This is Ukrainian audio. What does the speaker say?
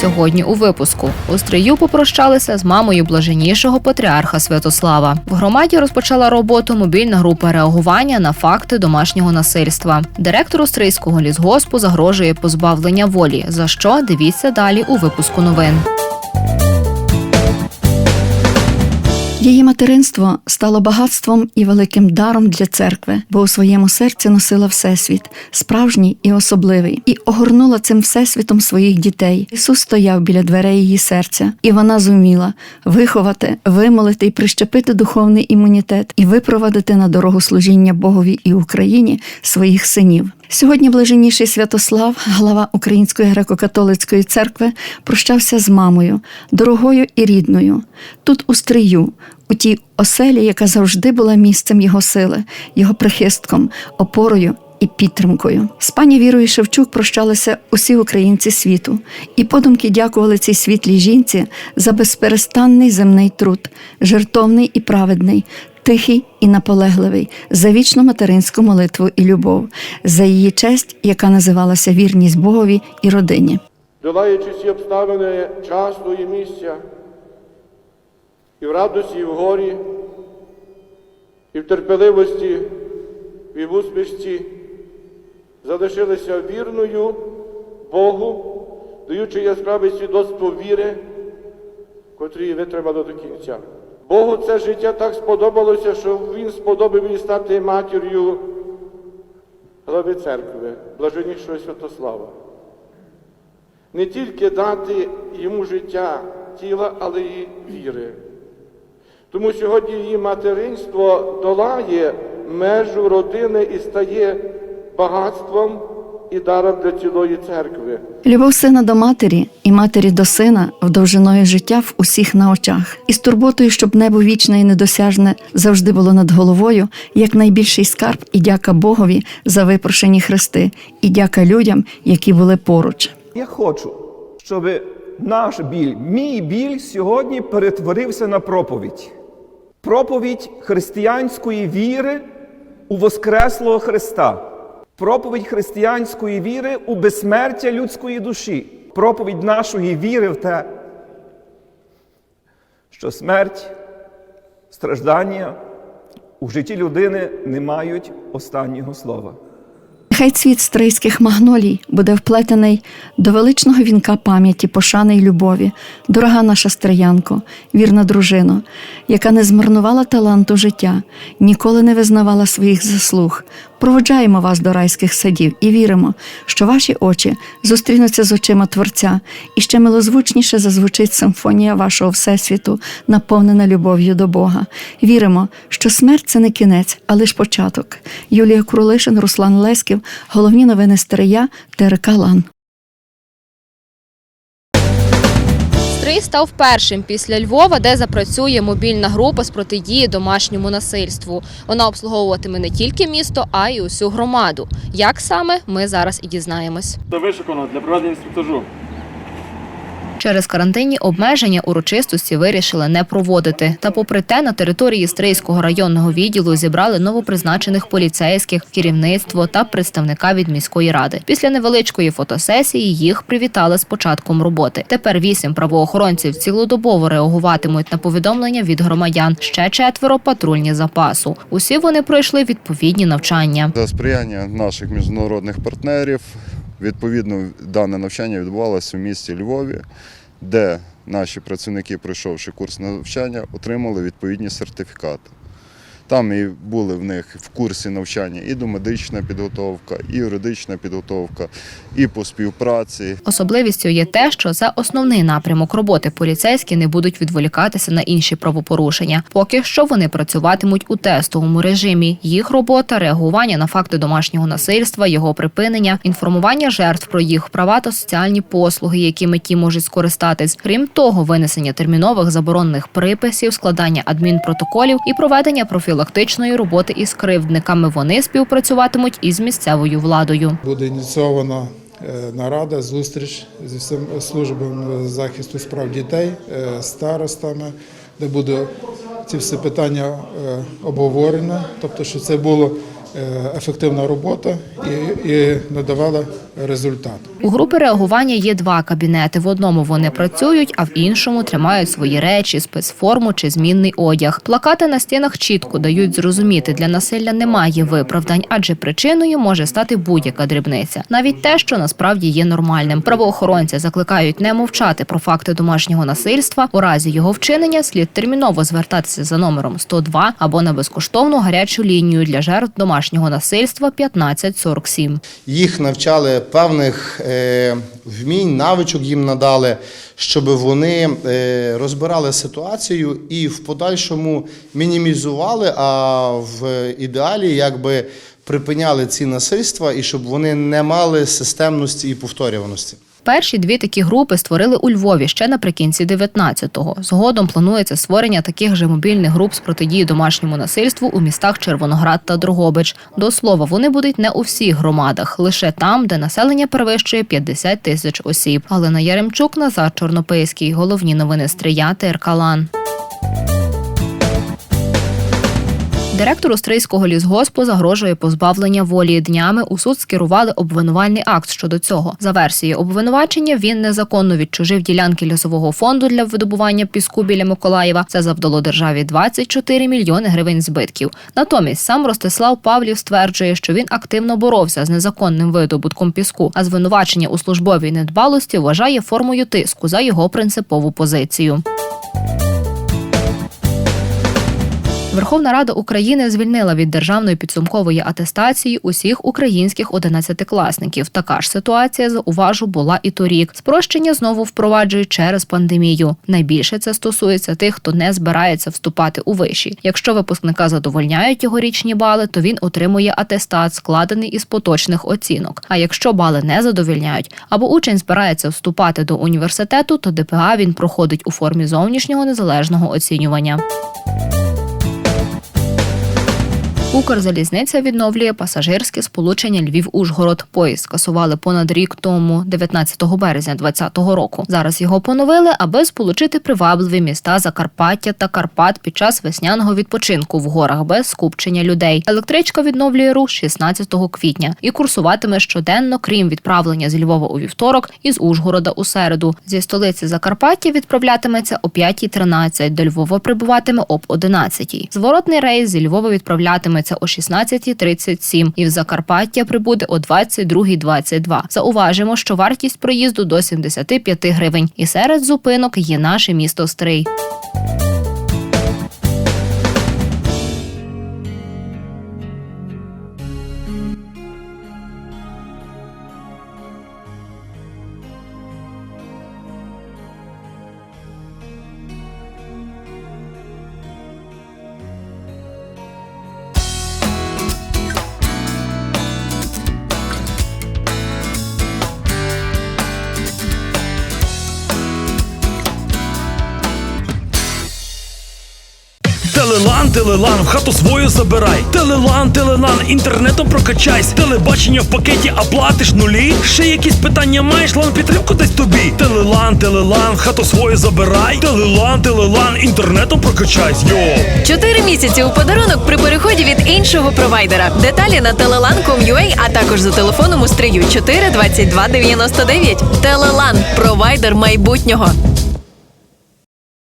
Сьогодні у випуску у стрию попрощалися з мамою блаженнішого патріарха Святослава. В громаді розпочала роботу мобільна група реагування на факти домашнього насильства. Директору стрийського лісгоспу загрожує позбавлення волі. За що дивіться далі у випуску новин. Її материнство стало багатством і великим даром для церкви, бо у своєму серці носила всесвіт, справжній і особливий, і огорнула цим всесвітом своїх дітей. Ісус стояв біля дверей її серця, і вона зуміла виховати, вимолити і прищепити духовний імунітет і випровадити на дорогу служіння Богові і Україні своїх синів. Сьогодні блаженніший Святослав, глава Української греко-католицької церкви, прощався з мамою, дорогою і рідною, тут у стрию, у тій оселі, яка завжди була місцем його сили, його прихистком, опорою. І підтримкою з пані Вірою Шевчук прощалися усі українці світу, і подумки дякували цій світлій жінці за безперестанний земний труд, жертовний і праведний, тихий і наполегливий, за вічну материнську молитву і любов, за її честь, яка називалася вірність Богові і родині. долаючи всі обставини часу і місця, і в радості, і в горі, і в терпеливості, і в успішці, залишилися вірною Богу, даючи яскраве свідоцтво віри, котрі витримали до кінця. Богу це життя так сподобалося, що Він сподобав їй стати матір'ю глави церкви, блаженнішого Святослава не тільки дати йому життя тіла, але й віри. Тому сьогодні її материнство долає межу родини і стає багатством і даром для цілої церкви. Любов сина до матері і матері до сина вдовжиною життя в усіх на очах, і з турботою, щоб небо вічне і недосяжне завжди було над головою, як найбільший скарб, і дяка Богові за випрошені хрести, і дяка людям, які були поруч. Я хочу, щоб наш біль, мій біль сьогодні перетворився на проповідь. Проповідь християнської віри у Воскреслого Христа. Проповідь християнської віри у безсмертя людської душі. Проповідь нашої віри в те, що смерть, страждання у житті людини не мають останнього слова. Нехай цвіт стрийських магнолій буде вплетений до величного вінка пам'яті, пошани й любові, дорога наша стриянко, вірна дружино, яка не змарнувала таланту життя, ніколи не визнавала своїх заслуг. Проводжаємо вас до райських садів і віримо, що ваші очі зустрінуться з очима Творця, і ще милозвучніше зазвучить симфонія вашого всесвіту, наповнена любов'ю до Бога. Віримо, що смерть це не кінець, а лише початок. Юлія Крулишин, Руслан Леськів, головні новини Стрия, ТРК Лан. Стрий став першим після Львова, де запрацює мобільна група з протидії домашньому насильству. Вона обслуговуватиме не тільки місто, а й усю громаду. Як саме ми зараз і дізнаємось. Це вишукано для проведення інструктажу. Через карантинні обмеження урочистості вирішили не проводити. Та, попри те, на території Стрийського районного відділу зібрали новопризначених поліцейських, керівництво та представника від міської ради. Після невеличкої фотосесії їх привітали з початком роботи. Тепер вісім правоохоронців цілодобово реагуватимуть на повідомлення від громадян. Ще четверо патрульні запасу. Усі вони пройшли відповідні навчання. За сприяння наших міжнародних партнерів, відповідно, дане навчання відбувалося в місті Львові, де наші працівники, пройшовши курс навчання, отримали відповідні сертифікати. Там і були в них в курсі навчання і домедична підготовка, і юридична підготовка, і по співпраці, Особливістю є те, що за основний напрямок роботи поліцейські не будуть відволікатися на інші правопорушення. Поки що вони працюватимуть у тестовому режимі. Їх робота реагування на факти домашнього насильства, його припинення, інформування жертв про їх права та соціальні послуги, якими ті можуть скористатись. Крім того, винесення термінових заборонених приписів, складання адмінпротоколів і проведення профілактичної роботи із кривдниками. Вони співпрацюватимуть із місцевою владою. Буде ініційована е, нарада, зустріч зі всім службами захисту справ дітей, е, старостами, де буде ці всі питання е, обговорено. Тобто, що це було ефективна робота і, і надавала результат. У групи реагування є два кабінети. В одному вони працюють, а в іншому тримають свої речі, спецформу чи змінний одяг. Плакати на стінах чітко дають зрозуміти, для насилля немає виправдань, адже причиною може стати будь-яка дрібниця, навіть те, що насправді є нормальним. Правоохоронці закликають не мовчати про факти домашнього насильства. У разі його вчинення слід терміново звертатися за номером 102 або на безкоштовну гарячу лінію для жертв домашнього насильства 1547. Їх навчали певних е, вмінь, навичок їм надали, щоб вони е, розбирали ситуацію і в подальшому мінімізували, а в ідеалі якби припиняли ці насильства і щоб вони не мали системності і повторюваності. Перші дві такі групи створили у Львові ще наприкінці 19-го. Згодом планується створення таких же мобільних груп з протидії домашньому насильству у містах Червоноград та Дрогобич. До слова, вони будуть не у всіх громадах, лише там, де населення перевищує 50 тисяч осіб. Галина Яремчук, Назар Чорнопийський. Головні новини Стрия, ТРК Лан. Директору Стрийського лісгоспу загрожує позбавлення волі. Днями у суд скерували обвинувальний акт щодо цього. За версією обвинувачення він незаконно відчужив ділянки лісового фонду для видобування піску біля Миколаєва. Це завдало державі 24 мільйони гривень збитків. Натомість сам Ростислав Павлів стверджує, що він активно боровся з незаконним видобутком піску, а звинувачення у службовій недбалості вважає формою тиску за його принципову позицію. Верховна Рада України звільнила від державної підсумкової атестації усіх українських одинадцятикласників. Така ж ситуація, зауважу, була і торік. Спрощення знову впроваджують через пандемію. Найбільше це стосується тих, хто не збирається вступати у виші. Якщо випускника задовольняють його річні бали, то він отримує атестат, складений із поточних оцінок. А якщо бали не задовольняють, або учень збирається вступати до університету, то ДПА він проходить у формі зовнішнього незалежного оцінювання. Укрзалізниця відновлює пасажирське сполучення Львів-Ужгород. Поїзд скасували понад рік тому, 19 березня 2020 року. Зараз його поновили, аби сполучити привабливі міста Закарпаття та Карпат під час весняного відпочинку в горах без скупчення людей. Електричка відновлює рух 16 квітня і курсуватиме щоденно, крім відправлення з Львова у вівторок і з Ужгорода у середу. Зі столиці Закарпаття відправлятиметься о 5.13, до Львова прибуватиме об 11. Зворотний рейс зі Львова відправлятиметься о 16.37 і в Закарпаття прибуде о 22.22. Зауважимо, що вартість проїзду до 75 гривень. І серед зупинок є наше місто Стрий. Телелан, телелан, в хату свою забирай. Телелан, телелан, інтернетом прокачайся. Телебачення в пакеті, а платиш нулі. Ще якісь питання маєш, лан підтримку десь тобі. Телелан, телелан, в хату свою забирай. Телелан, телелан, інтернетом прокачайся. Йо. Чотири місяці у подарунок при переході від іншого провайдера. Деталі на telelan.com.ua, а також за телефоном у стрию 4 22 99. Телелан провайдер майбутнього.